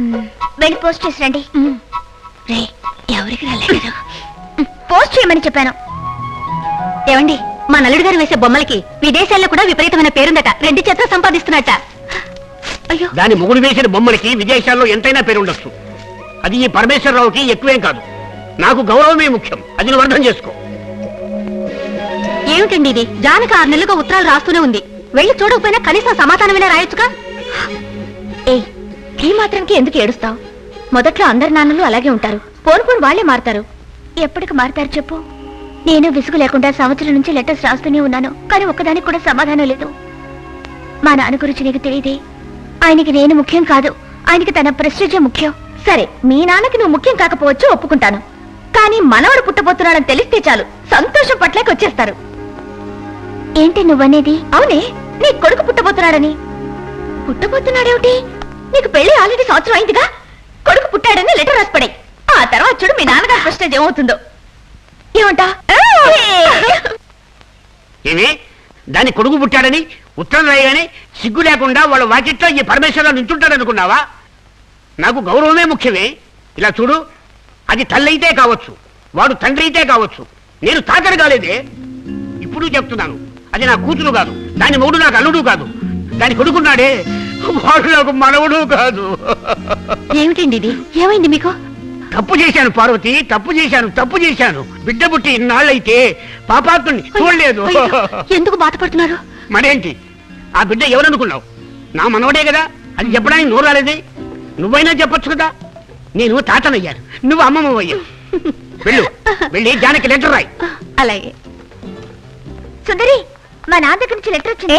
వెళ్ళి పోస్ట్ చేసి రండి. రే ఎవరికి రాలేదు పోస్ట్ చేయమని చెప్పాను. ఏమండి మా నల్లుడు గారు వేసే బొమ్మలకి విదేశాల్లో కూడా విపరీతమైన పేరుందట. రెండు చేతులు సంపాదిస్తున్నట్ట. అయ్యో. దాని మొగుడు వేసిన బొమ్మలకి విదేశాల్లో ఎంతైనా పేరు ఉండొచ్చు అది ఈ పరమేశ్వరరావుకి ఎక్కువేం కాదు. నాకు గౌరవమే ముఖ్యం. అది నువ్వు అర్థం చేసుకో. ఏమిటండి ఇది? జానకి ఆరు నెలలుగా ఉత్తరాలు రాస్తూనే ఉంది. వెళ్ళి చూడకపోయినా కనీసం సమాధానమైనా రాయొచ్చుగా? ఏ ఈ మాత్రంకి ఎందుకు ఏడుస్తావు? మొదట్లో అందరి నాన్నలు అలాగే ఉంటారు. పోను పోను వాళ్ళే మారుతారు. ఎప్పటికి మారుతారు చెప్పు? నేను విసుగు లేకుండా సంవత్సరం నుంచి లెటర్స్ రాస్తూనే ఉన్నాను. కానీ ఒక్కదానికి కూడా సమాధానం లేదు. మా నాన్న గురించి నీకు తెలియదే? ఆయనకి నేను ముఖ్యం కాదు. ఆయనకి తన ప్రెస్టేజే ముఖ్యం. సరే మీ నాన్నకి నువ్వు ముఖ్యం కాకపోవచ్చు ఒప్పుకుంటాను. కానీ మనవడు పుట్టబోతున్నాడని తెలిస్తే చాలు. సంతోషం పట్లకి వచ్చేస్తారు. ఏంటి నువ్వనేది? అవునే నీ కొడుకు పుట్టబోతున్నాడని. పుట్టబోతున్నాడేమిటి? నీకు పెళ్ళి ఆల్రెడీ సంవత్సరం అయిందిగా? కొడుకు పుట్టాడని లెటర్ రాసిపడాయి. ఆ తర్వాత చూడు మీ నాన్నగారి ప్రెస్టేజ్ ఏమవుతుందో. ఏమంటా? ఏమి? దాని కొడుకు పుట్టాడని ఉత్తరం రాయగానే సిగ్గు లేకుండా వాళ్ళ వాకిట్లో ఈ పరమేశ్వరరావు నించుంటాడు అనుకున్నావా నాకు గౌరవమే ముఖ్యమే. ఇలా చూడు అది తల్లి అయితే కావచ్చు వాడు తండ్రి అయితే కావచ్చు. నేను తాకడు కాలేదే. ఇప్పుడు చెప్తున్నాను అది నా కూతురు కాదు దాని మొగుడు నాకు అల్లుడు కాదు. దాని కొడుకున్నాడే వాడు నాకు మనవడు కాదు. ఏమిటండి ఇది? ఏమైంది మీకు? తప్పు చేశాను పార్వతి తప్పు చేశాను తప్పు చేశాను. బిడ్డ పుట్టి ఇన్నాళ్ళైతే పాపాత్ముని చూడలేదు. అయ్యో, ఎందుకు బాధపడుతున్నారు? మరేంటి? ఆ బిడ్డ ఎవరనుకున్నావు? నా మనవడే కదా? అది చెప్పడానికి నోరు రాలేదే? నువ్వైనా చెప్పొచ్చు కదా? నేను తాతనయ్యాను. నువ్వు అమ్మమ్మ అయ్యావు వెళ్ళు. వెళ్ళి జానకి లెటర్ రాయి. అలాగే. సుందరి! మా నాన్న దగ్గర నుంచి లెటర్ వచ్చింది.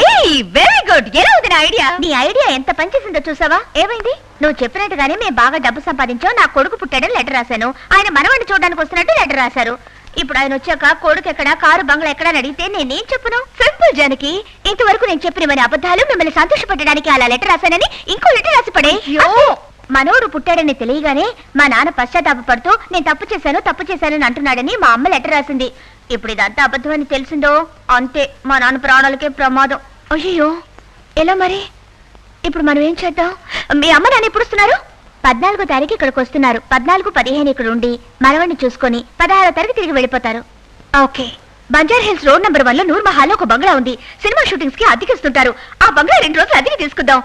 వెరీ గుడ్ ఎలా ఉంది నా ఐడియా? నీ ఐడియా ఎంత పనిచేసిందో చూసావా? ఏమైంది? నువ్వు చెప్పినట్టుగానే మేము బాగా డబ్బు సంపాదించాం. నా కొడుకు పుట్టాడని లెటర్ రాశాను. ఆయన మనవాడిని చూడడానికి వస్తున్నట్టు లెటర్ రాశారు. ఇప్పుడు ఆయన వచ్చాక కొడుకు ఎక్కడ కారు బంగ్లా ఎక్కడ అని అడిగితే నేనేం చెప్పును? సింపుల్ జానకి ఇంతవరకు నేను చెప్పిన మన అబద్ధాలు మిమ్మల్ని సంతోషపెట్టడానికి అలా లెటర్ రాశానని ఇంకో లెటర్ రాసి పడే మనోడు పుట్టాడని తెలియగానే మా నాన్న పశ్చాత్తాపడుతూ నేను తప్పు చేశాను తప్పు చేశానని అంటున్నాడని మా అమ్మ లెటర్ రాసింది. ఇప్పుడు ఇదంతా అబద్ధమని తెలిసిందో? అంతే మా నాన్న ప్రాణాలకే ప్రమాదం. అయ్యో ఎలా మరి? ఇప్పుడు మనం ఏం చేద్దాం? మీ అమ్మ నాన్న ఎప్పుడు వస్తున్నారు పద్నాలుగో తారీఖు ఇక్కడికి వస్తున్నారు. పద్నాలుగు పదిహేను ఇక్కడ ఉండి మనవణ్ణి చూసుకొని పదహారో తారీఖు తిరిగి వెళ్ళిపోతారు. Okay. Banjara Hills road number వన్లో నూర్ మహాల్లో ఒక బంగ్లా ఉంది. సినిమా షూటింగ్స్కి అద్దెకిస్తుంటారు. ఆ బంగ్లా రెండు రోజులు అద్దెకి తీసుకుందాం.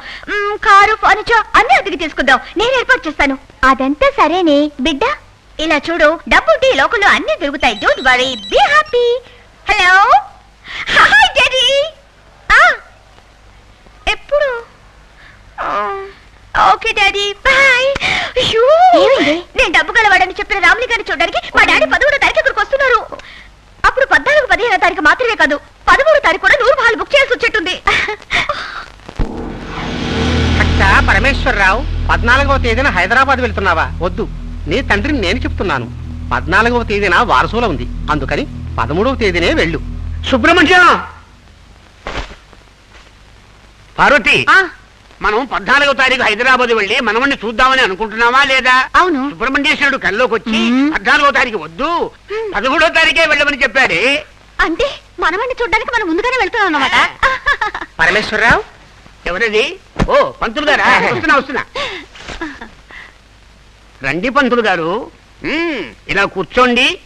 కారు ఫర్నిచర్ అన్ని అద్దెకి తీసుకుందాం. నేను ఏర్పాటు చేస్తాను. అదంతా సరేనే బిడ్డ? ఇలా చూడు డబ్బు ఉంటే ఈ లోకంలో అన్ని దొరుకుతాయి don't worry be happy hello hi daddy ఎప్పుడు? ఓకే డాడీ బాయ్ నేను డబ్బు గలవాడని చెప్పిన రాముని గారిని చూడడానికి మా డాడీ పదమూడో తారీఖు ఇక్కడికి వస్తున్నారు. అప్పుడు పద్నాలుగు పదిహేనో తారీఖు మాత్రమే కాదు పదమూడో తారీఖు కూడా నూరు హాల్ బుక్ చేయాల్సి వచ్చేట్టుంది. అచ్చా పరమేశ్వరరావు పద్నాలుగవ తేదీన హైదరాబాద్ వెళ్తున్నావా? వద్దు. నీ తండ్రిని నేను చెప్తున్నాను. పద్నాలుగవ తేదీన వారసుల ఉంది. అందుకని పదమూడవ తేదీనే వెళ్ళు. సుబ్రహ్మణ్యం! పార్వతి! మనం పద్నాలుగో తారీఖు హైదరాబాద్ వెళ్ళి మనవణ్ణి చూద్దామని అనుకుంటున్నావా లేదా? అవును. సుబ్రహ్మణ్యేశ్వరుడు కల్లోకి వచ్చి. పద్నాలుగో తారీఖు వద్దు పదమూడో తారీఖే వెళ్ళమని చెప్పాడే అంటే మనమని చూడడానికి మనం ముందుగానే వెళ్తున్నాం అన్నమాట పరమేశ్వరరావు ఎవరది? ఓ పంతులు గారా? వస్తున్నా వస్తున్నా. రండి పంతులు గారు. మ్మ్, ఇలా కూర్చోండి.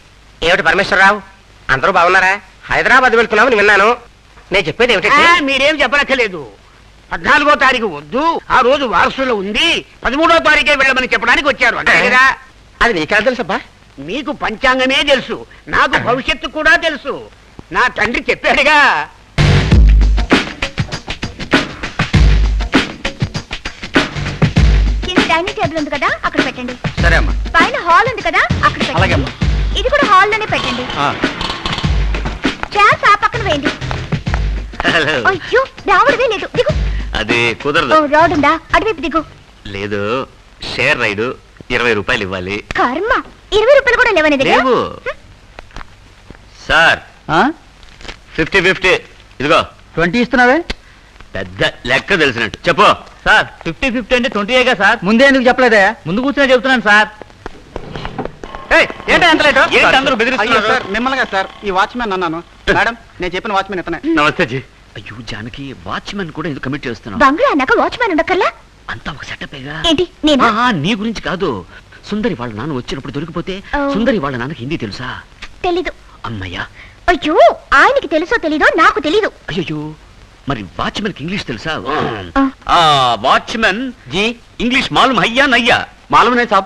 ఏమిటి పరమేశ్వరరావు? అందరూ బాగున్నారా? హైదరాబాద్ వెళ్తున్నామని విన్నాను. నేను చెప్పేది ఆ, ఏమిటంటే మీరేం చెప్పనక్కర్లేదు. పద్నాలుగో తారీఖు వద్దు. ఆ రోజు వారసులో ఉంది పదమూడో తారీఖే వెళ్ళమని చెప్పడానికి వచ్చారు. అంతే కదా? అది నీకెలా తెలుసబ్బా? మీకు పంచాంగమే తెలుసు. నాకు భవిష్యత్తు కూడా తెలుసు. నా తండ్రి చెప్పాడుగా. డైనింగ్ టేబుల్ ఉంది కదా అక్కడ పెట్టండి. సరే అమ్మా. పైన హాల్ ఉంది కదా అక్కడ అలాగే పెట్టండి అమ్మా. ఇది కూడా హాల్లోనే పెట్టండి చైర్స్ ఆ పక్కన వేయండి. హలో. అయ్యో రావడమే లేదు. దిగు. అది ఓ కుదరదు. రోడ్ ఉందా అటువైపు దిగు. లేదు షేర్ రైడు ఇరవై రూపాయలు ఇవ్వాలి. కర్మ. ఇరవై రూపాయలు కూడా లేవని దగ్గర? లేవు. సార్. Fifty fifty. ఇదిగో. ట్వంటీ ఇస్తున్నావే? పెద్ద లెక్క తెలిసినట్టు. చెప్పు. సార్ ఫిఫ్టీ ఫిఫ్టీ అంటే ట్వంటీగా సార్. ముందే ఎందుకు చెప్పలేదే? ముందు కూర్చొని చెప్తున్నాను సార్. ఏంటి ఎంత లేటు? ఏంటి అందరూ బెదిరిస్తున్నారు? అయ్యో, సార్? మిమ్మల్ని సార్ ఈ వాచ్మెన్ అన్నాను. మేడం నేను చెప్పిన వాచ్మెన్ ఇతనే. నమస్తే జీ. అయ్యో జానకి వాచ్మెన్ కూడా ఇది కమిట్ చేస్తున్నాం బంగ్లా అన్నాక వాచ్మ్యాన్ ఉండక్కర్లా? అంతా ఒక సెటప్పేగా ఏంటి నేనా? ఆ, నీ గురించి కాదు. సుందరి వాళ్ళ నాన్న వచ్చినప్పుడు దొరికిపోతే ఓ. సుందరి వాళ్ళ నాన్నకి హిందీ తెలుసా? తెలీదు. అమ్మయ్యా. అయ్యో ఆయనకి తెలుసో తెలీదో నాకు తెలీదు. అయ్యో మరి వాచ్మెన్ ఇంగ్లీష్ తెలుసా? ఆ. ఆ. Watchman G. ఇంగ్లీష్ మాలూమ్ అయ్యా నయ్యా. మాలూమే సాబ్.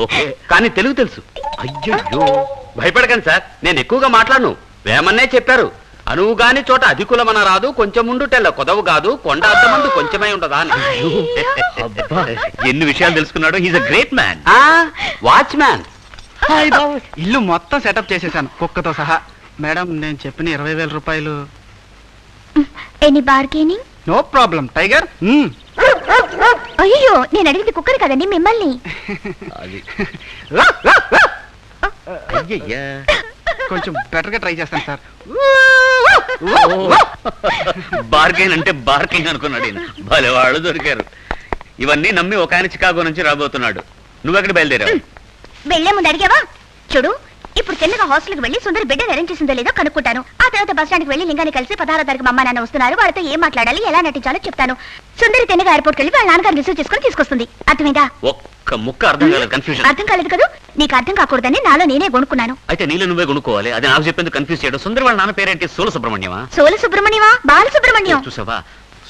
ఓకే. కానీ తెలుగు తెలుసు. అయ్యో భయపడకండి సార్ నేను ఎక్కువగా మాట్లాడను. వేమన్నే చెప్పారు. అనువు గాని చోట అధికులమన రాదు కొంచెం ఉండు తెల్ల కొదవు కాదు కొండ అద్దమందు కొంచెమై ఉండదా ఎన్ని విషయాలు తెలుసుకున్నాడో. He's a great man. Watchman ఇల్లు మొత్తం సెటప్ చేసేసాను. కుక్కతో సహా. మేడం నేను చెప్పిన ఇరవై వేల రూపాయలు any bargaining no problem tiger అయ్యో నేను అడిగింది కుక్కర్ కదండి మిమ్మల్ని. అయ్యయ్యా. కొంచెం బెటర్గా ట్రై చేస్తాను సార్ బార్గెన్ అంటే బార్గెన్ అనుకున్నాడు ఈయన. భలే వాళ్ళు దొరికారు. ఇవన్నీ నమ్మి ఒక ఆయన చికాగో నుంచి రాబోతున్నాడు. నువ్వెక్కడ బయలుదేరావు? వెళ్ళే ముందు అడిగావా? చూడు ఇప్పుడు చిన్నగా హాస్టల్కి వెళ్ళి సుందరి బిడ్డ అరేంజ్ చేసిందో లేదో కనుక్కుంటాను. ఆ తర్వాత బస్ స్టాండ్కి వెళ్ళి లింగాన్ని కలిసి పదహారో తారీఖు మా అమ్మ నాన్న వస్తున్నారు. వాళ్ళతో ఏం మాట్లాడాలి ఎలా నటించాలో చెప్తాను. సుందరి తెన్నగా ఎయిర్పోర్ట్ వెళ్ళి వాళ్ళ నాన్నగారు రిసీవ్ చేసుకుని తీసుకొస్తుంది. అర్థమైందా? ఒక్క ముక్క అర్థం కాలేదు కన్ఫ్యూజన్ అర్థం కాలేదు కదా? నీకు అర్థం కాకూడదని నాలో నేనే కొనుక్కున్నాను అయితే నీళ్ళు నువ్వే కొనుక్కోవాలి అది నాకు చెప్పేందుకు కన్ఫ్యూజ్ చేయడం. సుందర్ వాళ్ళ నాన్న పేరేంటి? సూల సుబ్రహ్మణ్యమా సోల సుబ్రహ్మణ్యమా బాల సుబ్రహ్మణ్యం చూసావా?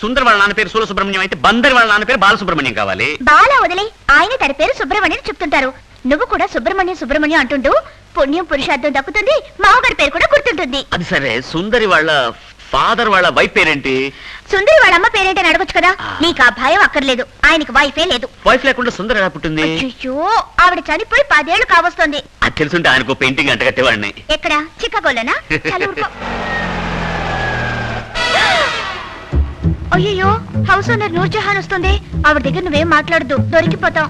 సుందర్ వాళ్ళ నాన్న పేరు సూల సుబ్రహ్మణ్యం అయితే బందర్ వాళ్ళ నాన్న పేరు బాలసుబ్రహ్మణ్యం కావాలి. బాల వదిలే ఆయన తన పేరు సుబ్రహ్మణ్యం చెప్తుంటారు. నువ్వు కూడా సుబ్రహ్మణ్యం సుబ్రహ్మణ్యం అంటుంటూ పుణ్యం పురుషార్థం దక్కుతుంది మామగారి పేరు కూడా గుర్తుంటుంది. అది సరే సుందరి వాళ్ళ ఫాదర్ వాళ్ళ వైఫ్ పేరేంటి? సుందరి వాళ్ళ అమ్మ పేరేంటని అడగొచ్చు కదా. నీకు ఆ భయం అక్కర్లేదు ఆయనకి వైఫే లేదు. వైఫ్ లేకుండా సుందరి ఎలా పుట్టింది? అయ్యో ఆవిడ చనిపోయి పదేళ్ళు కావస్తోంది. అది తెలుసుంటే ఆయనకు పెయింటింగ్ అంట కట్టేవాడిని. ఎక్కడ? చిక్కగోళ్ళనా. అయ్యయ్యో హౌస్ ఓనర్ నూర్జహాన్ వస్తుంది. ఆవిడ దగ్గర నువ్వేం మాట్లాడదు దొరికిపోతాం.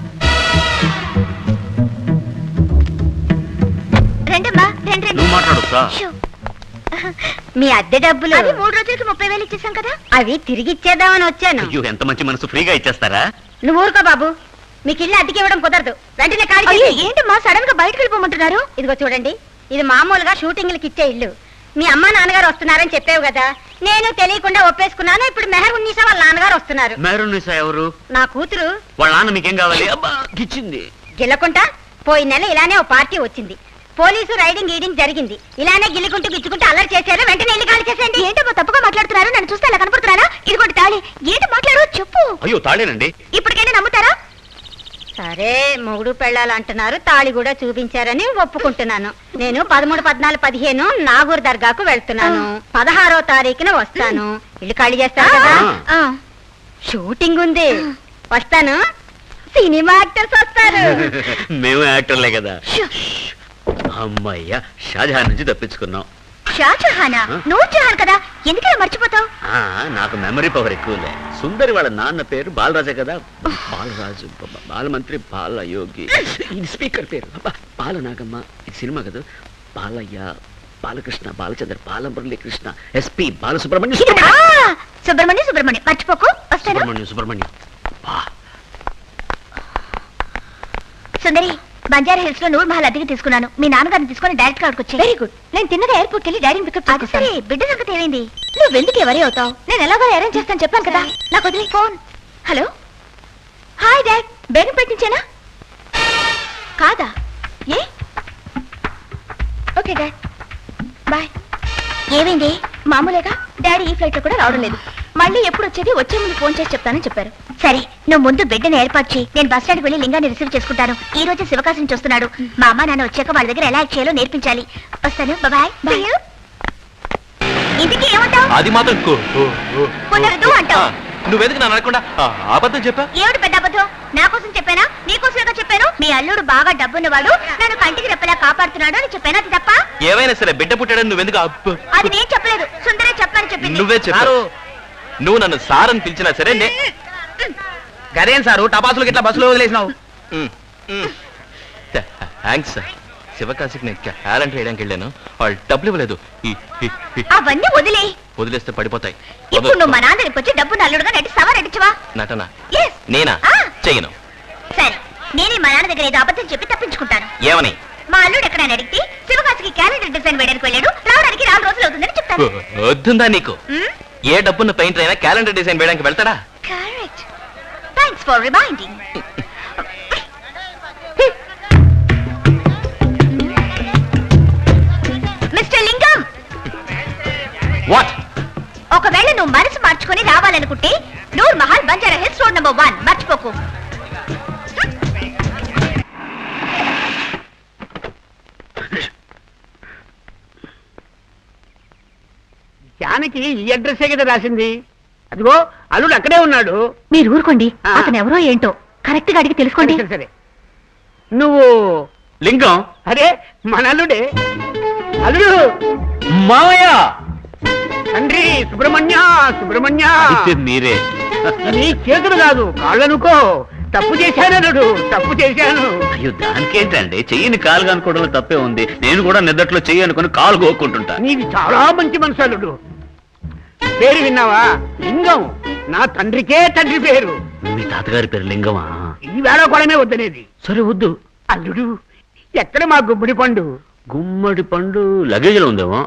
షూ. మీ అద్దె డబ్బులు. అది మూడు రోజులకి ముప్పై వేలు ఇచ్చేసాం కదా. అవి తిరిగి ఇచ్చేద్దామని వచ్చాను. అయ్యో ఎంత మంచి మనసు ఫ్రీగా ఇచ్చేస్తారా? నువ్వు ఊరుకో బాబు. మీకు ఇల్లు అద్దెకి ఇవ్వడం కుదరదు. వెంటనే ఖాళీ ఏంటమ్మా సడన్గా బయటకు వెళ్ళిపోమంటున్నారు? ఇదిగో చూడండి. ఇది మామూలుగా షూటింగ్లకి ఇచ్చే ఇల్లు. మీ అమ్మ నాన్నగారు వస్తున్నారని చెప్పావు కదా. నేను తెలియకుండా ఒప్పేసుకున్నాను. ఇప్పుడు మెహర్ ఉన్నీసా వాళ్ళ నాన్నగారు వస్తున్నారు. మేరునిసా ఎవరు? నా కూతురు. వాళ్ళ నాన్న మీకేం కావాలి? అబ్బా గిచ్చింది. గిల్లకుంటా పోయిన నెల ఇలానే ఓ పార్టీ వచ్చింది. పోలీసు రైడింగ్ గీడింగ్ జరిగింది. ఇలానే గిల్లుకుంటూ గిచ్చుకుంటూ అల్లరి చేశారు. వెంటనే వెళ్ళి ఖాళీ చేసేయండి. ఏంటమ్మా తప్పుగా మాట్లాడుతున్నారు? నన్ను చూస్తే అలా కనపడుతున్నారా? ఇదిగోటి తాళి. ఏంటి మాట్లాడు చెప్పు. అయ్యో తాళేనండి. ఇప్పటికైనా నమ్ముతారా? సరే మొగుడు పెళ్ళాలు అంటున్నారు. తాళి కూడా చూపించారని ఒప్పుకుంటున్నాను. నేను పదమూడు పద్నాలుగు పదిహేను నాగూర్ దర్గాకు వెళ్తున్నాను. పదహారో తారీఖున వస్తాను. ఇల్లు ఖాళీ కదా? ఆ. షూటింగ్ ఉంది. వస్తాను. సినిమా యాక్టర్స్ వస్తారు. మేము యాక్టర్లే కదా. అమ్మయ్యా షాజహాన్ నుంచి తప్పించుకున్నాం. షాజహానా? నూర్ జహాన్ కదా? ఎందుకలా మర్చిపోతావు? నాకు మెమరీ పవర్ ఎక్కువలే. సుందరి వాళ్ళ నాన్న పేరు బాలరాజే కదా? బాలరాజు బాలమంత్రి బాలయోగి. ఇది స్పీకర్ పేరు. బాలనాగమ్మ. ఇది సినిమా కదా? బాలయ్య బాలకృష్ణ బాలచంద్ర బాలమురళీ కృష్ణ ఎస్పి బాలసుబ్రహ్మణ్యం. సుబ్రహ్మణ్యం సుబ్రహ్మణ్యం సుబ్రహ్మణ్యం. మర్చిపోకు. సుబ్రహ్మణ్యం సుందరి బంజారా హిల్స్లో నూర్ మహల్ అద్దెకి తీసుకున్నాను. మీ నాన్నగారిని తీసుకొని డైరెక్ట్గా వచ్చి వెరీ గుడ్ నేను తిన్నగా ఎయిర్పోర్ట్ వెళ్ళి డాడీని పికప్ అది సరే బిడ్డ సంగతి ఏమైంది? నువ్వు ఎందుకు ఎవరి అవుతావు? నేను ఎలాగో అరేంజ్ చేస్తాను చెప్పాను కదా. నాకు వదిలే. ఫోన్. హలో? హాయ్ డాడ్ బేగం పెట్టించానా? కాదా? ఏ? ఓకే డాడ్ బాయ్ ఏమైంది? మామూలుగా డాడీ ఈ ఫ్లైట్లో కూడా రావడం లేదు. మళ్ళీ ఎప్పుడు వచ్చేది? వచ్చే ముందు ఫోన్ చేసి చెప్తానని చెప్పారు. సరే నువ్వు ముందు బిడ్డని ఏర్పాటు చేయి. నేను బస్ స్టాండ్కి వెళ్ళి లింగాన్ని రిసీవ్ చేసుకుంటాను. ఈ రోజు శివకాశం నుంచి వస్తున్నాడు మా అమ్మ నాన్న వచ్చాక వాళ్ళ దగ్గర ఎలా యాక్ట్ చేయాలో నేర్పించాలి. వస్తాను. బాయ్ బాయ్ ఇంటికి ఏమంటావు? అది మాత్రం కు- కు- కు- కుదరదు అంటావు. నువ్వెందుకు నన్ను అనకుండా? ఆ, అబద్ధం చెప్పా? ఏమిటి పెద్ద అబద్ధం? నా కోసం చెప్పానా? నీ కోసమేగా చెప్పాను? మీ అల్లుడు బాగా డబ్బున్నవాడు. నన్ను కంటికి రెప్పలా కాపాడుతున్నాడు అని చెప్పాను అది తప్ప? ఏమైనా సరే బిడ్డ పుట్టాడని నువ్వెందుకు అబ్బ- అది నేను చెప్పలేదు. సుందరే చెప్పని చెప్పింది. నువ్వే చెప్పావు నువ్వు నన్ను సార్ అని పిలిచినా సరే నే గదేం సారు? టపాసులు ఇట్లా బస్సులో వదిలేసినావు. Thanks sir. శివకాశికి నేను క్యాలెండర్ వేయడానికి వెళ్ళాను. వాళ్ళు డబ్బులు ఇవ్వలేదు. అవన్నీ వదిలే. వదిలేస్తే పడిపోతాయి. ఇప్పుడు నువ్వు మా నాన్న దగ్గరికి వచ్చి డబ్బు నల్లుడుగా నటిస్తావా నటించవా నటన? నేనా? ఆ. చెయ్యను. సరే నేనే మా నాన్న దగ్గర ఏదో అబద్ధం చెప్పి తప్పించుకుంటాను. ఏమని? మా అల్లుడు ఎక్కడైనా అడిగితే శివకాశికి క్యాలెండర్ డిజైన్ వేయడానికి వెళ్ళాడు. రావడానికి నాలుగు రోజులు అవుతుందని చెప్తాను. వద్దుందా నీకు? ఏ డబ్బున్న పెయింటర్ అయినా క్యాలెండర్ డిజైన్ వేయడానికి వెళ్తాడా? Correct fine thanks for reminding mister Lingam what ఒకవేళ నువ్వు మనసు మార్చుకొని రావాలనుకుంటే Noor Mahal Banjara Hills road number one. మర్చిపోకు. జానకి ఈ అడ్రస్సే కదా రాసింది. అదిగో అల్లుడు అక్కడే ఉన్నాడు. మీరు ఊరుకోండి. ఆ. అతను ఎవరో ఏంటో కరెక్ట్గా అడిగి తెలుసుకోండి. సరే సరే. నువ్వు లింగం? అరే మన అల్లుడే. అల్లుడు! మావయ్య తండ్రి సుబ్రహ్మణ్య సుబ్రహ్మణ్య! అయితే మీరే. నీ చేతులు కాదు కాళ్ళనుకో. తప్పు చేశాను అల్లుడు తప్పు చేశాను. అయ్యో దానికేంటండి చెయ్యిని కాలుగా అనుకోవడంలో తప్పే ఉంది. నేను కూడా నిద్దట్లో చెయ్యి అనుకుని కాలు కోక్కుంటుంటా నీది చాలా మంచి మనసు అల్లుడు. పేరు విన్నావా? లింగం. నా తండ్రికే తండ్రి పేరు. మీ తాతగారి పేరు లింగమా? ఈ వేళ కూడానే వద్దనేది. సరే వద్దు. అల్లుడు ఎక్కడ మా గుమ్మడి పండు? గుమ్మడి పండు లగేజ్లో ఉందేమో?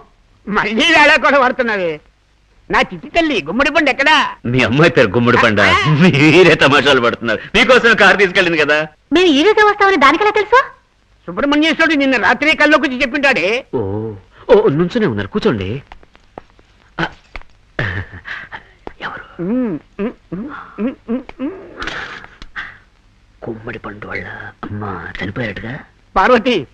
మళ్ళీ వేళ కూడా పడుతున్నావే నా చిట్టి తల్లి గుమ్మడి పండు ఎక్కడా? మీ అమ్మాయి పేరు గుమ్మడి పండ? మీరే తమాషాలు పడుతున్నారు. మీకోసం కారు తీసుకెళ్ళింది కదా? మేము ఈ రోజు వస్తామని దానికెలా తెలుసు? సుబ్రహ్మణ్యేశ్వరుడు నిన్న రాత్రి కల్లోకి చెప్పింటాడే. ఓ ఓ నుంచునే ఉన్నారు. కూర్చోండి ఆ, గుమ్మడి పండు వాళ్ళ అమ్మ చనిపోయాడుగా. పార్వతి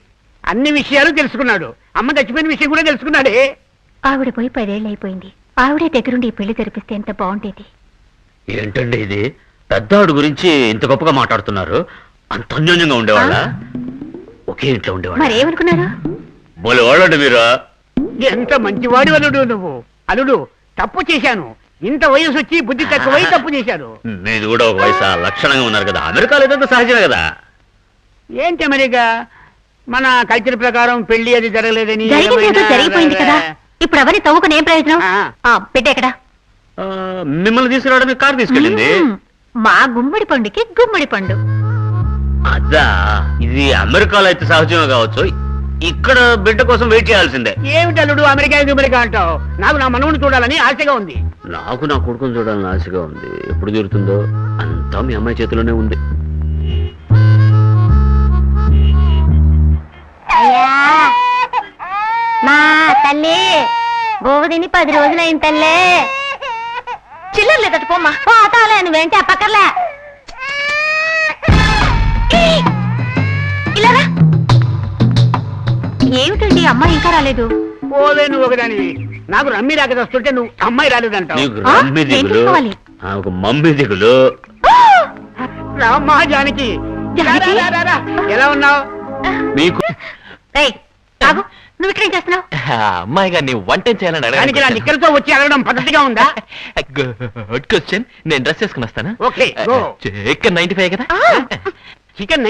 అన్ని విషయాలు తెలుసుకున్నాడు. అమ్మ చచ్చిపోయిన విషయం కూడా తెలుసుకున్నాడే. ఆవిడ పోయి పదేళ్ళు అయిపోయింది. ఆవిడే దగ్గరుండి ఈ పెళ్ళి జరిపిస్తే ఎంత బాగుండేది. ఏంటండి ఇది? పెద్దవాడు గురించి ఇంత గొప్పగా మాట్లాడుతున్నారు. అంత అన్యోన్యంగా ఉండేవాళ్ళ? ఒకే ఇంట్లో ఉండేవాళ్ళ? మరేమనుకున్నారు? బోలే వాళ్ళండి మీరు? ఎంత మంచివాడి అల్లుడు నువ్వు? అల్లుడు తప్పు చేశాను. ఇంత వయసు వచ్చి బుద్ధి తక్కువై తప్పు చేశాడు మీది కూడా ఒక వయసు లక్షణంగా ఉన్నారు కదా. అమెరికాలో ఇదంతా సహజమే కదా. ఏంటి అమెరికా? మన కల్చర్ ప్రకారం పెళ్ళి అది జరగలేదని జరిగిపోయింది కదా. ఇప్పుడు అవన్నీ తవ్వుకుని ఏం ప్రయోజనం పెట్టేకడా ఆ, మిమ్మల్ని తీసుకురావడానికి కారు తీసుకెళ్ళింది. మా గుమ్మడి పండుకి గుమ్మడి పండు. అదా ఇది అమెరికాలో అయితే సహజమే కావచ్చు. ఇక్కడ బిడ్డ కోసం వెయిట్ చేయాల్సిందే. ఏమిటి అల్లుడు? అమెరికా అమెరికా అంటావు? నాకు నా మనవుని చూడాలని ఆశగా ఉంది. నాకు నా కొడుకుని చూడాలని ఆశగా ఉంది. ఎప్పుడు తీరుతుందో అంతా మీ అమ్మాయి చేతిలోనే ఉంది. అయ్యా! మా తల్లి గోవు తిని పది రోజులైంది తల్లే. చిల్లర లేదట పోమ్మా. పోతాలే నువ్వేంటి అప్పక్కర్లే ఇలా రా. ఏమిటండి అమ్మాయి ఇంకా రాలేదు? పోలే నువ్వు ఒకదానివి. నాకు రమ్మి రాక వస్తుంటే నువ్వు అమ్మాయి రాలేదంటావు. నీకు ఆ? రమ్మి ఏం దిగులు? తీసుకోవాలి? నాకు మమ్మీ దిగులు. రామ్మా జానకి. రా, జానకి? రా, రా, రా. ఎలా ఉన్నావు? మీకు రేయ్ ఆగు. నువ్వు ఇక్కడ ఏం చేస్తున్నావు? అమ్మాయి గారిని వంట చేయాలని దానికి నా నిక్కలతో వచ్చి అడగడం పద్ధతిగా ఉందా? Good question. నేను డ్రెస్ వేసుకుని వస్తాను? go. చికెన్ నైన్టీ ఫైవ్ కదా? చికెన్